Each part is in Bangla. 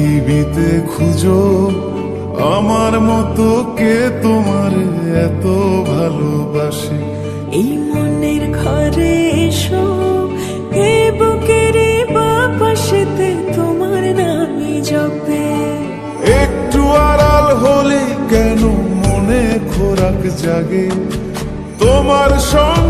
পৃথিবীতে খুঁজো আমার মতো কে তোমার এত ভালোবাসে? এই মনের ঘরে এসো এ বুকের বাপাশেতে তোমার জপে। একটু আড়াল হলে কেন মনে খোরাক জাগে? তোমার সঙ্গ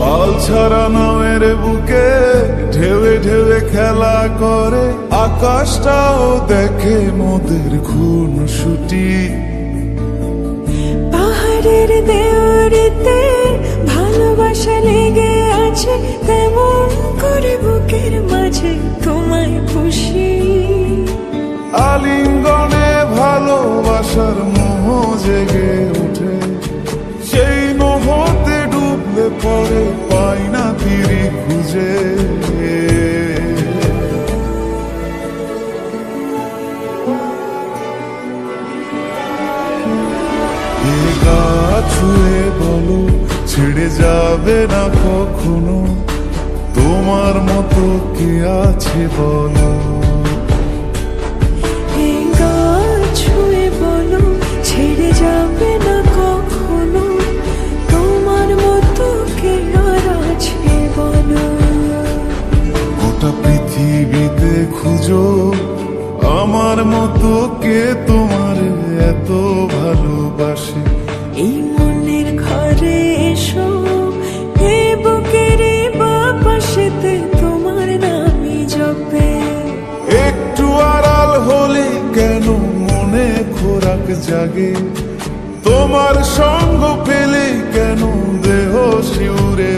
পাল ছাড়া নামের বুকে ঢেউে ঢেউে খেলা করে। আকাশটাও দেখে মোদের খুন ছুটি পাহাড়ের দেওয়ারিতে ছেড়ে যাবে না কখনো? তোমার মতো কে আছে বলো? এই গান বলো ছেড়ে যাবে না কখনো? তোমার মতো কে আর আছে বলো? গোটা পৃথিবীতে খুঁজো আমার মতো কে তোমার এত ভালোবাসে? এই ঘরে বুকের তোমার একটু আড়াল হলে কেন মনে খোরাক জাগে? তোমার সঙ্গ পেলে কেন দেহ শিউরে